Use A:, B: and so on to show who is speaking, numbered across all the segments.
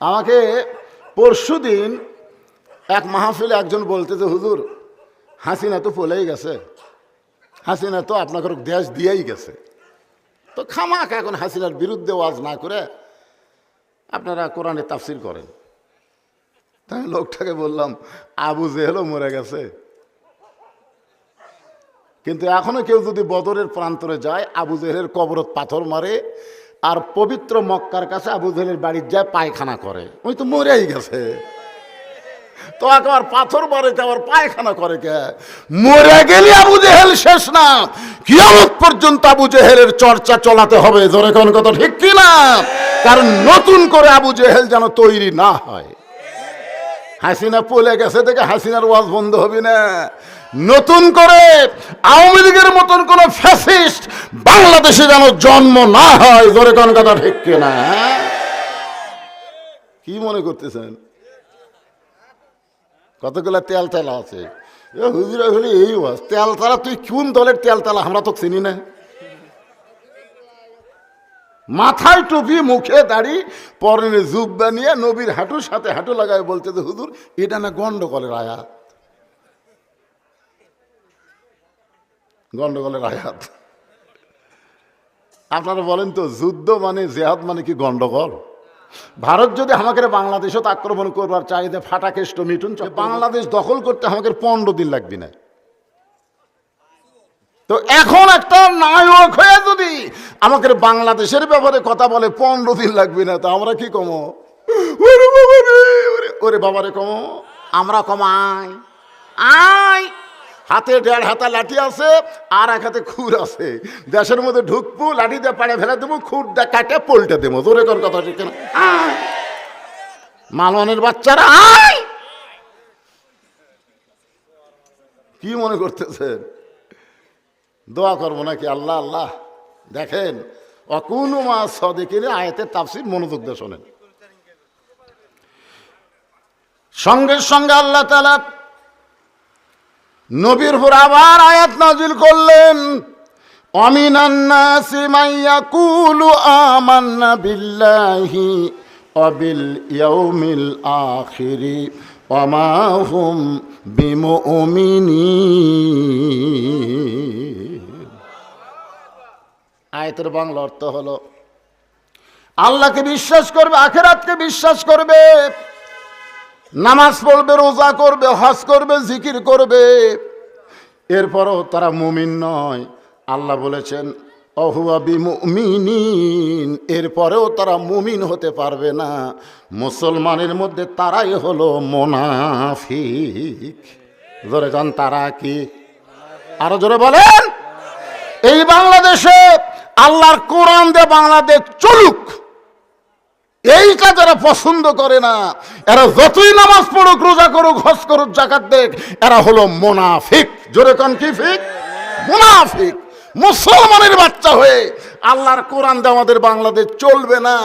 A: আমাকে পরশু দিন এক মাহফিলে একজন বলতেছে, হুজুর, হাসিনা তো পলেই গেছে। হাসিনা তো আপনাকে দেশ দিয়েই গেছে। তো খামাক এখন হাসিনার বিরুদ্ধে ওয়াজ না করে আপনারা কোরআনে তাফসির করেন। তাই লোকটাকে বললাম, আবু জেহেলও মরে গেছে। কিন্তু এখনও কেউ যদি বদরের প্রান্তরে যায়, আবু জেহেলের কবরত পাথর মারে আর পবিত্র মক্কার কাছে আবু জেলের বাড়ির যায় পায়খানা করে। ওই তো মরেই গেছে। তো আবার পাথর কে আবার পায়খানা করে কে? মরে গেলে আবু জেহেল শেষ না। কিয়ামত পর্যন্ত আবু জেহেলের চর্চা চলাতে হবে। ধরে কোন কথা ঠিক কি না কারণ নতুন করে আবু জেহেল যেন তৈরি না হয়। হাসিনা পলে গেছে থেকে হাসিনার ওয়াজ বন্ধ হবে না। নতুন করে আওয়ামী লীগের মতন কোন ফ্যাসিস্ট বাংলাদেশে যেন জন্ম না হয়, জোরে কোন কথা ঠিক কিনা? হ্যাঁ? কি মনে করতেছেন? কতগুলো তেল তেলা আছে হুজুরা হলে এই ওয়াজ। তেল তালা তুই কোন দলের তেল তালা আমরা তো চিনি না। মাথায় টুপি, মুখে দাড়ি, পরনে জুব্বা নিয়ে নবীর হাঁটুর সাথে হাঁটু লাগায় বলতে যে, হুজুর, এটা না গন্ডগোলের আয়াত? গন্ডগোলের আয়াত। আপনারা বলেন তো, যুদ্ধ মানে জেহাদ মানে কি গন্ডগোল? ভারত যদি আমাকে বাংলাদেশত আক্রমণ করবার চাহিদা ফাটাকেষ্ট মিটুন বাংলাদেশ দখল করতে আমাকে পনেরো দিন লাগবে না। তো এখন একটা নায়ক হয়ে যদি আমাকে বাংলাদেশের ব্যাপারে কথা বলে পনেরো দিন লাগবে না তো আমরা কি কমো? ওরে বাবা রে, ওরে- ওরে বাবা কমো। আমরা কমাই। আয়। হাতে দেড় হাতা লাঠি আছে আর এক হাতে খুর আছে। দেশের মধ্যে ঢুকবো লাঠি দিয়ে পাড়ে ফেলে দেবো খুরটা কাটে পল্টে দেবো। তোরে কোন কথা ঠিক না আয়। মালওয়ানের বাচ্চারা আয়। কি মনে করতেছেন? দোয়া করব নাকি? আল্লাহ আল্লাহ। দেখেন, অকুন মা সদেকিনে আয়াতের তাফসির মনোযোগ দিয়ে শোনেন। সঙ্গে সঙ্গে আল্লাহ তালা নবীর উপর আবার আয়াত নাজিল করলেন অমিনান্নাসি মাইয়াকুলু আমান্না বিল্লাহি অবিল ইয়াউমিল আখিরি, ওমা হুম বিমুমিনিন। আয়াতের বাংলা অর্থ হলো, আল্লাহকে বিশ্বাস করবে, আখেরাতকে বিশ্বাস করবে, নামাজ পড়বে, রোজা করবে, হজ করবে, জিকির করবে। এরপরও তারা মুমিন নয়। আল্লাহ বলেছেন এরপরেও তারা মুমিন হতে পারবে না। মুসলমানের মধ্যে তারাই হলো মোনাফিক। জোরে যান, তারা কি? আরও জোরে বলেন। এই বাংলাদেশে আল্লাহর কোরআন দিয়ে বাংলাদেশ চলুক। এইটা যারা পছন্দ করে না, এরা যতই নামাজ পড়ুক, রোজা করুক, হজ করুক জাকাত দেখ এরা হলো মোনাফিক। জোরে কন কি ফিক? মোনাফিক। মুসলমানের বাচ্চা হয়ে আল্লাহর কোরআন দিয়ে আমাদের বাংলাদেশ চলবে না।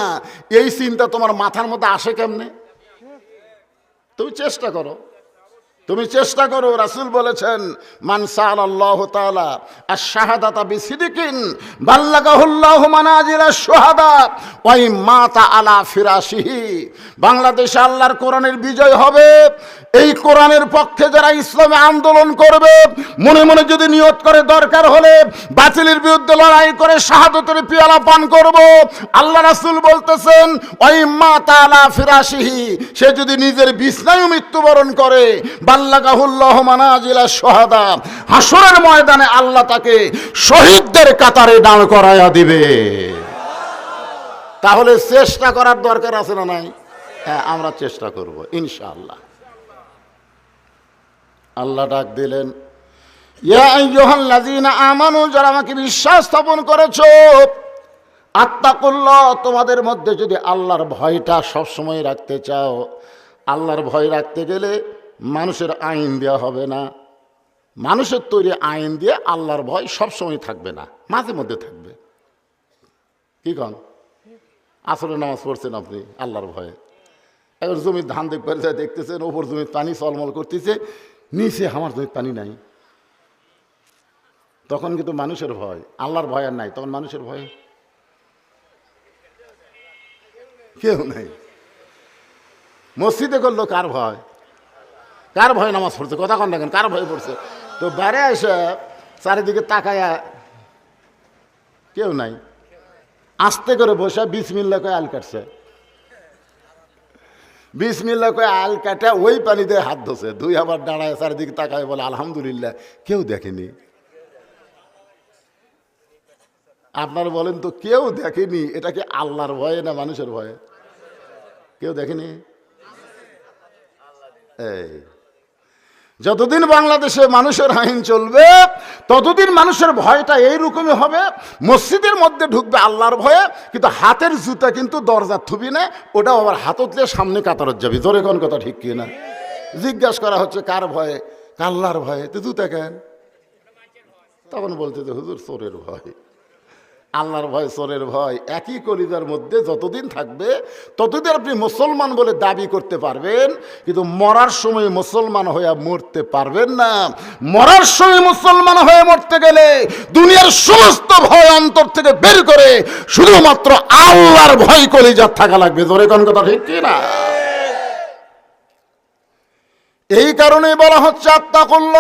A: এই চিন্তা তোমার মাথার মধ্যে আসে কেমনে? তুমি চেষ্টা করো। তুমি চেষ্টা করো, রাসূল বলেছেন, মান সাল আল্লাহ তাআলা, আশ-শাহাদাতা বিসিদিকিন, বাল্লাগাহুল্লাহ মানাজিলা ফিরাশিহি। বাংলাদেশে আল্লাহর কোরআনের বিজয় হবে। এই কোরআনের পক্ষে যারা ইসলামে আন্দোলন করবে, মনে মনে যদি নিয়ত করে দরকার হলে বাতিলের বিরুদ্ধে লড়াই করে শাহাদতের পিয়ালা পান করব। আল্লাহ রাসুল বলতেছেন ওই মাতা আলা ফিরাসিহি সে যদি নিজের বিছনায় মৃত্যুবরণ করে বাল্লাগাহুল্লাহ ময়দানে আল্লাহ তাকে শহীদদের কাতারে দাঁড় করায়া দিবে। তাহলে চেষ্টা করার দরকার আছে না নাই? হ্যাঁ আমরা চেষ্টা করব, ইনশাআল্লাহ। আল্লাহ ডাক দিলেন আমানু, যারা আমাকে বিশ্বাস স্থাপন করেছ আত্মাকুল্লাহ তোমাদের মধ্যে যদি আল্লাহর ভয়টা সবসময় রাখতে চাও, আল্লাহর ভয় রাখতে গেলে মানুষের আইন দেওয়া হবে না। মানুষের তৈরি আইন দিয়ে আল্লাহর ভয় সবসময় থাকবে না, মাঝে মধ্যে থাকবে। কি কন? আসলে নামাজ পড়ছেন আপনি, আল্লাহর ভয়ে। এবার জমির ধান দেখবার যায় দেখতেছেন, ওপর জমির পানি চলমল করতেছে, নিচে আমার জমির পানি নাই। তখন কিন্তু মানুষের ভয়, আল্লাহর ভয় আর নাই, তখন মানুষের ভয়। কেউ নাই। মসজিদে করল কার ভয়। কার ভয়ে নামাজ পড়ছে? কথা কন দেখেন কার ভয় পড়ছে? তো বাইরে এসে চারিদিকে তাকায়া কেউ নাই। আস্তে করে বসে বিশ মিল্লা করে আল কাটছে। বিশ মিল্লা করে আল কাটে, ওই পানিতে হাত ধসে দুই আবার দাঁড়ায় চারিদিকে তাকায় বলে, আলহামদুলিল্লাহ। কেউ দেখেনি। আপনার বলেন তো, কেউ দেখেনি? এটা কি আল্লাহর ভয়ে না মানুষের ভয়ে? কেউ দেখেনি? এই। যতদিন বাংলাদেশে মানুষের আইন চলবে, ততদিন মানুষের ভয়টা এইরকমই হবে। মসজিদের মধ্যে ঢুকবে আল্লাহর ভয়ে, কিন্তু হাতের জুতা কিন্তু দরজা থুবি না ওটা আবার হাততলে সামনে কাতারত যাবি। জোরে কোন কথা ঠিক কি না? জিজ্ঞাসা করা হচ্ছে, কার ভয়ে? কাল্লার ভয়ে? তো জুতা কেন? তখন বলতে হুজুর, চোরের ভয়। আল্লাহর ভয় চোরের ভয়, একই কলিজার মধ্যে যতদিন থাকবে, ততদিন আপনি মুসলমান বলে দাবি করতে পারবেন, কিন্তু মরার সময় মুসলমান হয়ে মরতে পারবেন না। মরার সময় মুসলমান হয়ে মরতে গেলে দুনিয়ার সমস্ত ভয় অন্তর থেকে বের করে শুধুমাত্র আল্লাহর ভয় কলিজার থাকা লাগবে। জোরে কোন কথা ঠিক কি না এই কারণেই বলা হচ্ছে, আত্মা করল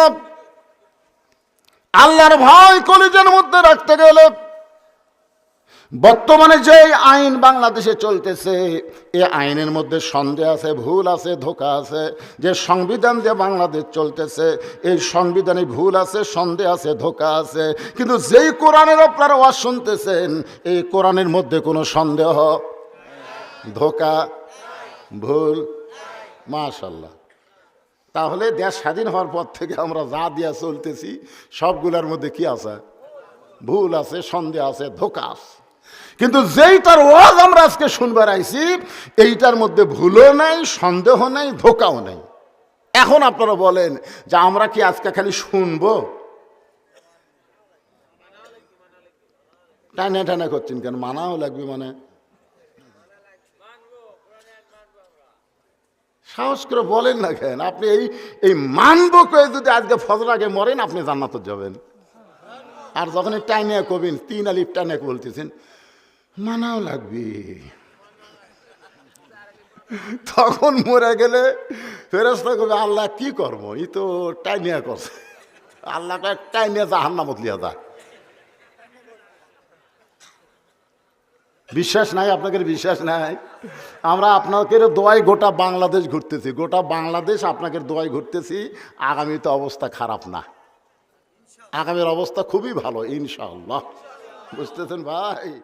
A: আল্লাহর ভয় কলিজার মধ্যে রাখতে গেলে বর্তমানে যে আইন বাংলাদেশে চলতেছে, এ আইনের মধ্যে সন্দেহ আছে, ভুল আছে, ধোকা আছে। যে সংবিধান যে বাংলাদেশ চলতেছে, এই সংবিধানে ভুল আছে, সন্দেহ আছে, ধোকা আছে। কিন্তু যেই কোরআনের আপনারা ওয়াজ শুনতেছেন, এই কোরআনের মধ্যে কোনো সন্দেহ? ধোকা? ভুল? মাশাল্লাহ তাহলে দেশ স্বাধীন হওয়ার পর থেকে আমরা যা দিয়া চলতেছি, সবগুলোর মধ্যে কি আছে? ভুল আছে, সন্দেহ আছে, ধোকা আছে। কিন্তু যেইটার ওয়াজ আমরা আজকে শুনবার আইছি, এইটার মধ্যে ভুলও নাই, সন্দেহ নাই, ধোকাও নাই। এখন আপনারা বলেন যে আমরা কি আজকে খালি শুনব? টানা টানা করছেন কেন? মানাও লাগবে মানে। সাহস করে বলেন না কেন? আপনি এই এই মানব করে যদি আজকে ফজর আগে মরেন, আপনি জান্নাত যাবেন। আর যখন টাইনে কবেন, তিন আলিফ টানে বলতেছেন মানাও লাগবে। তখন মরে গেলে ফেরস্তা করবে আল্লাহ কি করব ই তো টাইনিয়া করছে। আল্লাহটা টাইনিয়া জাহান্নামত লিয়া যা। বিশ্বাস নাই, আপনাদের বিশ্বাস নাই। আমরা আপনাদের দোয়াই গোটা বাংলাদেশ ঘুরতেছি। গোটা বাংলাদেশ আপনাদের দোয়াই ঘুরতেছি। আগামীতে অবস্থা খারাপ না। আগামীর অবস্থা খুবই ভালো, ইনশাআল্লাহ। বুঝতেছেন ভাই?